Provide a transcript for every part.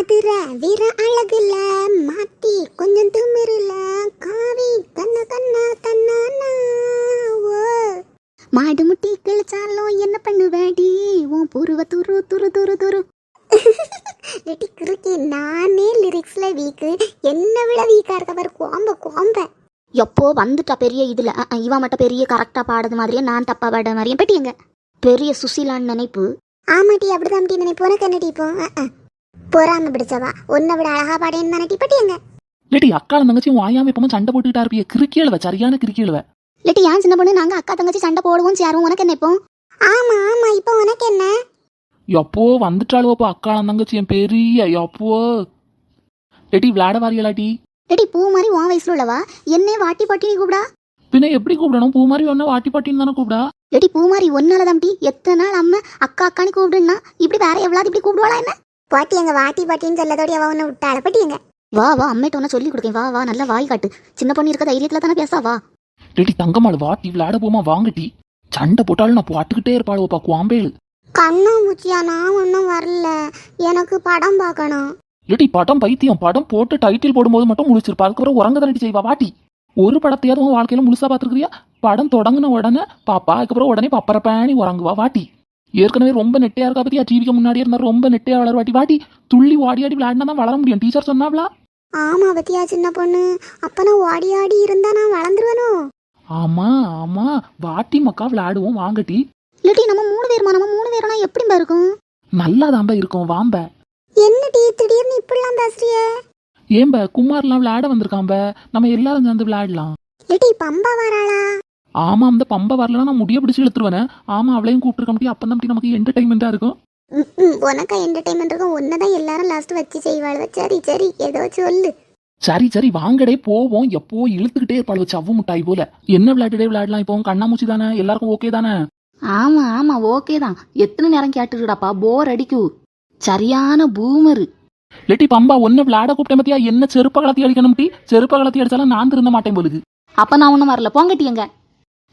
மதுரை வீர அழகுல மாத்தி கொஞ்சம் திமிருல காவி கண்ண கண்ண தன்னானா மாடு முட்டி கிழிச்சாலும் என்ன பண்ணுவேடி? உன் புருவ துரு துரு துரு துரு. லிட்டி கிறுக்கி நானே லிரிக்ஸ்ல வீக்கு. என்ன விட வீக்கா இருக்க பாரு கோம்ப கோம்ப எப்போ வந்துட்டா பெரிய இதுல? அஹ், அஹ், இவ மட்டும் பெரிய கரெக்டா பாடுறது மாதிரியே நான் தப்பா பாடுற மாதிரியும் பெட்டியங்க. பெரிய சுசீலான்னு நினைப்பு. ஆமாட்டி அப்படிதான் நினைப்பு. உனக்கு என்னடி இப்போ. பொறாம பிடிச்சவா? உன்னை விட அழகா பாடேன்னு தானே பட்டியங்க. லேடி அக்கால தங்கச்சி வாயாம இப்பவும் சண்டை போட்டுக்கிட்டா இருப்பிய? கிறுக்கியழுவ சரியான கிறுக்கியழுவ இல்லாட்டி ஏன் சின்ன பொண்ணு நாங்க அக்கா தங்கச்சி சண்டை போடுவோம் சேருவோம். உனக்கு என்ன இப்போ? ஆமா ஆமா இப்போ உனக்கு என்ன? எப்போ வந்துட்டாளுவப்போ அக்கால தங்கச்சி என் பெரிய எப்போ? லேடி விளையாட வாரியலாட்டி இல்லாட்டி பூ மாதிரி உன் வயசுல உள்ளவா? என்னே வாட்டி பாட்டி கூப்பிடா. பின்ன எப்படி கூப்பிடணும்? பூ மாதிரி ஒன்னு வாட்டி பாட்டின்னு தானே கூப்பிடா? இல்லாட்டி பூ மாதிரி ஒன்னால தம்பி எத்தனை நாள் அம்மா அக்கா அக்கான்னு கூப்பிடுன்னா இப்படி வேற எவ்வளவு இப்படி கூப்பிடுவாளா என்ன? பாட்டி எங்க வாட்டி பாட்டின்னு சொல்லதோடி அவ உன்னை விட்டாள பட்டியங்க வா வா அம்மிட்ட உன்ன சொல்லி கொடுக்கேன். வா வா நல்லா வாய் காட்டு. சின்ன பொண்ணு இருக்க தைரியத்துல தானே பேசா வா. லேடி தங்கம்மாள் வாட்டி விளையாட போமா வாங்கட்டி சண்டை போட்டாலும் நான் பாட்டுக்கிட்டே இருப்பாளுவப்பா குவாம்பேளு. கண்ணாமூச்சியா நான் ஒன்றும் வரல. எனக்கு படம் பார்க்கணும். லேடி படம் பைத்தியம். படம் போட்டு டைட்டில் போடும்போது மட்டும் முழிச்சிருப்பா. அதுக்கப்புறம் உறங்க தானடி செய்வா. வாட்டி. ஒரு படத்தையாவது உன் வாழ்க்கையில முழுசா பாத்துருக்கிறியா படம் தொடங்கின உடனே பாப்பா அதுக்கப்புறம் உடனே பப்பர பேணி உறங்குவா. வாட்டி. ஏற்கனவே ரொம்ப நெட்டையா இருக்கா பத்தியா? டிவிக்கு முன்னாடி இருந்தா ரொம்ப நெட்டையா வளர வாட்டி வாட்டி துள்ளி ஓடி ஆடி விளையாடினா தான் வளர முடியும். டீச்சர் சொன்னாவளா ஆமா பத்தியா சின்ன பொண்ணு. அப்ப நான் ஓடி ஆடி இருந்தா நான் வளர்ந்துருவேனோ? ஆமா ஆமா. வாட்டி மக்கா விளையாடுவோம். வாங்கட்டி இல்லாட்டி நம்ம மூணு பேருமா? நம்ம மூணு பேருனா எப்படிம்பா இருக்கும்? நல்லா தாம்ப இருக்கும். வாம்ப. என்ன டீ? திடீர்னு இப்படிலாம் பேசுறியே? ஏம்ப குமார்லாம் விளையாட வந்திருக்காம்ப நம்ம எல்லாரும் சேர்ந்து விளையாடலாம். லிட்டி பம்பா வராளா? ஆமா அந்த பம்ப வரலன்னா நான் முடிய பிடிச்சு இழுத்துருவேன். ஆமா அவளையும் கூப்பிட்டுருக்க முடியும். அப்பதான் நமக்கு என்டர்டைன்மெண்டா இருக்கும். ம், ம், உனக்கு என்டர்டைன்மெண்ட் இருக்கும். ஒன்னதான் எல்லாரும் லாஸ்ட் வச்சு செய்வாள் சரி சரி ஏதோ சொல்லு. சரி சரி வாங்கடே போவோம். எப்போ இழுத்துக்கிட்டே இருப்பாள் வச்சு அவ்வு முட்டாய் போல. என்ன விளையாட்டுடே விளையாடலாம் இப்போ? கண்ணாமூச்சி தானே? எல்லாருக்கும் ஓகே தானே? ஆமா ஆமா ஓகே தான். எத்தனை நேரம் கேட்டுருடாப்பா போர் அடிக்கு. சரியான பூமரு லெட்டி பம்பா ஒன்னு விளையாட கூப்பிட்டேன் பத்தியா? என்ன செருப்ப கலத்தி அடிக்கணும் டி? செருப்ப கலத்தி அடிச்சாலும் நான் திருந்த மாட்டேன் பொழுது அப்ப நான் ஒண்ணும் வரல. போங்கட்டியங்க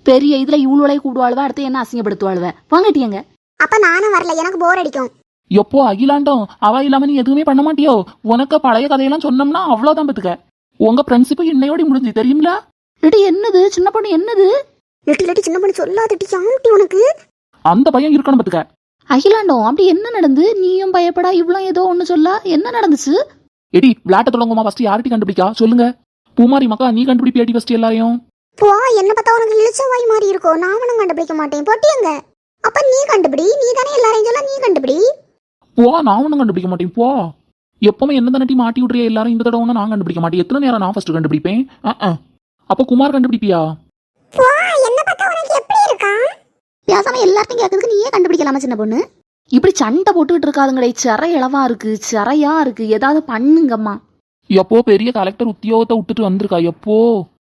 பெரிய இதுல இவ்வளோலையும் கூடுவாளுவ அடுத்து என்ன அசிங்கப்படுத்துவாளுவ? போங்கட்டியங்க அப்ப நானும் வரல எனக்கு போர் அடிக்கும். எப்போ அகிலாண்டம்? அவ இல்லாம நீ எதுவுமே பண்ண மாட்டியோ? உனக்கு பழைய கதையெல்லாம் சொன்னோம்னா அவ்வளவுதான் பத்துக்க. உங்க ஃப்ரெண்ட்ஷிப் இன்னையோட முடிஞ்சு தெரியுங்களா இடி என்னது? சின்ன பொண்ணு என்னது? லிட்டி லிட்டி சின்ன பொண்ணு சொல்லாதட்டி ஆம்டி உனக்கு? அந்த பையன் இருக்கணும் பத்துக்க. அகிலாண்டம் அப்படி என்ன நடந்து? நீயும் பயப்படா இவ்வளோ ஏதோ ஒண்ணு சொல்ல? என்ன நடந்துச்சு? எடி விளையாட்ட தொடங்குமா ஃபர்ஸ்ட் யார்ட்டி கண்டுபிடிக்கா? சொல்லுங்க. பூமாரி மக்கா நீ கண்டுபிடிப்பியாடி ஃபர்ஸ்ட் எல்லாரையும்? போ என்ன பார்த்தா உனக்கு இழிச்ச வாய் மாதிரி இருக்கும் நான் ஒன்றும் கண்டுபிடிக்க மாட்டேன். போட்டியங்க. அப்ப நீ கண்டுபிடி. நீ தானே எல்லாரையும் சொல்ல நீ கண்டுபிடி. போ நான் ஒன்றும் கண்டுபிடிக்க மாட்டேன். போ. எப்பவுமே என்ன தானட்டி மாட்டி விட்றியா எல்லாரும் இந்த தடவை நான் கண்டுபிடிக்க மாட்டேன். எத்தனை நேரம் நான் ஃபர்ஸ்ட் கண்டுபிடிப்பேன். அப்போ குமார் கண்டுபிடிப்பியா? போ என்ன பார்த்தா உனக்கு எப்படி இருக்கா? பேசாம எல்லாத்தையும் கேட்கறதுக்கு நீயே கண்டுபிடிக்கலாமா சின்ன பொண்ணு? இப்படி சண்டை போட்டுக்கிட்டு இருக்காதுங்களே சிறை இளவா இருக்கு சிறையா இருக்கு. ஏதாவது பண்ணுங்கம்மா. எப்போ பெரிய கலெக்டர் உத்தியோகத்தை விட்டுட்டு வந்திருக்கா? எப்போ?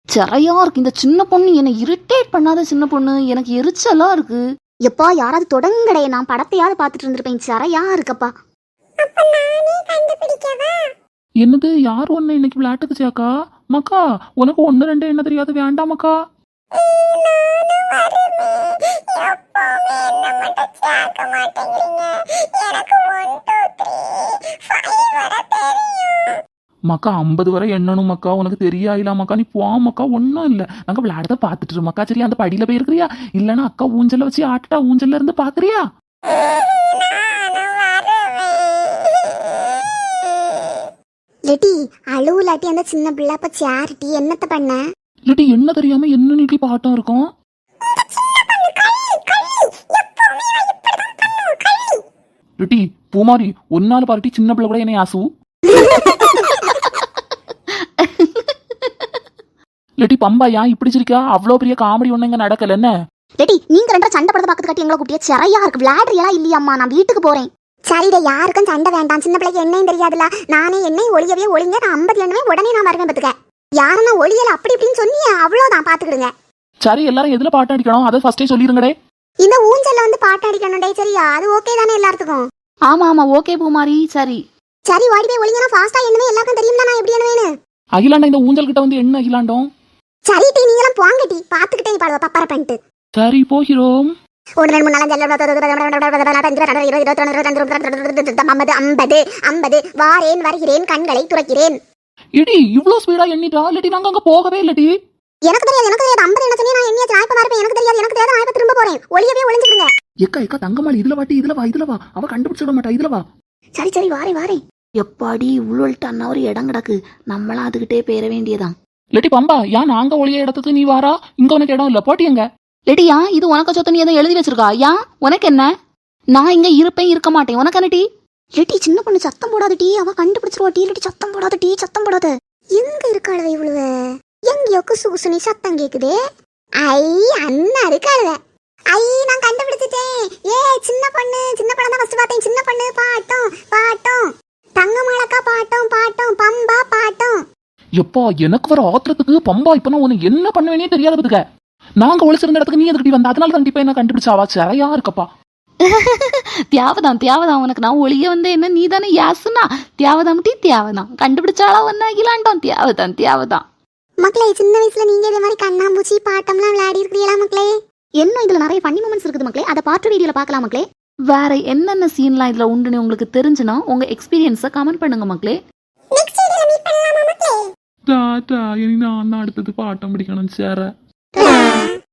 சிறையா இருக்கு. இந்த சின்ன பொண்ணு என்னை இரிட்டேட் பண்ணாத சின்ன பொண்ணு. எனக்கு எரிச்சலா இருக்கு. எப்பா யாராவது தொடங்கடைய நான் படத்தையாவது பார்த்துட்டு இருந்திருப்பேன். சிறையா இருக்கப்பா. அப்ப நானே கண்டுபிடிக்கவா? என்னது? யார் ஒன்று இன்னைக்கு விளையாட்டுக்கு சேக்கா மக்கா உனக்கு ஒன்று ரெண்டு என்ன தெரியாது? வேண்டாம் மக்கா. மக்கா ஐம்பது வரை எண்ணணும் மக்கா உனக்கு தெரியாயில மக்கா நீ போ மக்கா ஒன்றும் இல்லை. நாங்கள் விளையாடத பார்த்துட்டு மக்கா சரி அந்த படியில் போயிருக்கிறியா? இல்லைன்னா அக்கா ஊஞ்சல்ல வச்சு ஆட்டா ஊஞ்சல்ல இருந்து பார்க்கறியா? லெட்டி அழுவுலாட்டி அந்த சின்ன பிள்ளை அப்ப சேரிட்டி என்னத்த பண்ண? இல்லாட்டி என்ன தெரியாம என்ன நீட்டி பாட்டம் இருக்கும்? லிட்டி பூமாரி ஒன்னால பாருட்டி சின்ன பிள்ளை கூட என்னை ஆசு. லிட்டி பம்பா ஏன் இப்படி சிரிக்கா? அவ்வளோ பெரிய காமெடி ஒண்ணு இங்க நடக்கல என்ன? டேடி நீங்க ரெண்டரை சண்டை படத்தை பார்க்கறது காட்டி எங்களை கூப்பிட்டியா சிறையா இருக்கு. விளையாடுறியா இல்லையாம்மா நான் வீட்டுக்கு போறேன். சரிடா யாருக்கும் சண்டை வேண்டாம். சின்ன பிள்ளைக்கு என்னையும் தெரியாதுல நானே என்னையும் ஒளியவே ஒளிங்க. நான் ஐம்பதுல எண்ணுமே உடனே நான் வருவேன் பத்துக்க. யாருன்னா ஒளியல அப்படி இப்படின்னு சொன்னியே. அவ்வளவுதான் பாத்துக்கிடுங்க. சரி எல்லாரும் எதுல பாட்டு அடிக்கணும்? அதை ஃபர்ஸ்டே சொல்லிருங்கடே இந்த ஊஞ்சல்ல வந்து பாட்டு அடிக்கணும் டே சரியா? அது ஓகே தானே எல்லாத்துக்கும். ஆமா ஆமா ஓகே பூமாரி சரி. சரி ஓடி போய் ஒளிங்க நான் ஃபாஸ்டா என்னவே எல்லாருக்கும் தெரியும்ல நான் எப்படி என்னவேன்னு அகிலாண்டம் இந்த ஊஞ்சல் கிட்ட வந்து என்ன அகிலாண்டம்? சரி டீ நீங்களும் போங்க டீ பாத்துக்கிட்டே பாடுவ பப்பர பண்ணிட்டு. சரி போகிறோம். ஒரு ரெண்டு மூணு ஐம்பது ஐம்பது ஐம்பது வாரேன் வருகிறேன் கண்களை துறக்கிறேன். இடி இவ்ளோ ஸ்பீடா எண்ணிட்டா? இல்லாட்டி நாங்க அங்க போகவே இல்லடி. எனக்கு தெரியாது எனக்கு தெரியாது ஐம்பது என்ன சொன்னீங்க நான் எண்ணியாச்சு நான் இப்ப வரப்பேன் எனக்கு தெரியாது எனக்கு தெரியாது நான் இப்ப திரும்ப போறேன். ஒளியவே ஒளிஞ்சிடுங்க. எக்கா எக்கா தங்கமாளி இதுல வாட்டி இதுல வா இதுல வா. அவ கண்டுபிடிச்சிட மாட்டா இதுல வா. சரி சரி வாரேன் வாரேன். எப்பாடி உள்ளொல்ட்டு அண்ணா ஒரு இடம் கிடக்கு. நம்மளாம் அதுகிட்டே பேர வேண்டியதான் இல்லாட்டி பம்பா ஏன் நாங்க ஒளிய இடத்துக்கு நீ வாரா? இங்க உனக்கு இடம் இல்ல போட்டி எங்க? லெட்டியா இது உனக்கு சொத்து நீ எதுவும் எழுதி வச்சிருக்கா? யா உனக்கு என்ன? நான் இங்க இருப்பேன் இருக்க மாட்டேன். உனக்கு என்ன டீ? லெட்டி சின்ன பொண்ணு சத்தம் போடாத டீ. அவ கண்டுபிடிச்சிருவா டீ. லெட்டி சத்தம் போடாத டீ சத்தம் போடாத. எங்க இருக்காள இவ்வளவு எங்கயோ குசு குசுனி சத்தம் கேக்குதே. ஐ அண்ணா இருக்காள ஐ நான் கண்டுபிடிச்சிட்டேன். ஏ சின்ன பொண்ணு சின்ன பொண்ணு தான் ஃபர்ஸ்ட் பார்த்தேன். சின்ன பொண்ணு பாட்டம் பாட்டம். தங்க மாலக்கா பாட்டம் பாட்டம். பம்பா பாட்டம். எப்பா எனக்கு வர ஆத்திரத்துக்கு பம்பா இப்ப நான் உனக்கு என்ன பண்ணுவேனே தெரியாத பத்துக்க. நாங்க ஒளிச்சிருந்த இடத்துக்கு நீ எதுக்கடி வந்த? அதனால கண்டிப்பா என்ன கண்டுபிடிச்சாவா சிறையா இருக்கப்பா. தேவைதான் தேவைதான் உனக்கு நான் ஒளிய வந்து என்ன நீ தானே யாசுனா? தேவைதான் டீ தேவைதான் கண்டுபிடிச்சாலா ஒன்னா இலாண்டோம் தேவைதான் தேவைதான் மக்களே சின்ன வயசுல நீங்க இதே மாதிரி கண்ணாம்பூச்சி பாட்டம்லாம் விளையாடி இருக்கிறீங்களா மக்களே? இன்னும் இதுல நிறைய ஃபன்னி மூமெண்ட்ஸ் இருக்குது மக்களே? அதை பாட்டு வீடியோல பார்க்கலாம் மக்களே. வேற என்னென்ன சீன்லாம் இதுல உண்டுன்னு உங்களுக்கு தெரிஞ்சுனா உங்க எக்ஸ்பீரியன்ஸை கமெண்ட் பண்ணுங்க மக்களே. பண்ணலாமா மக்களே டாட்டா இனி நான் அடுத்தது பாட்டம் பிடிக்கணும் சேர Ta-da!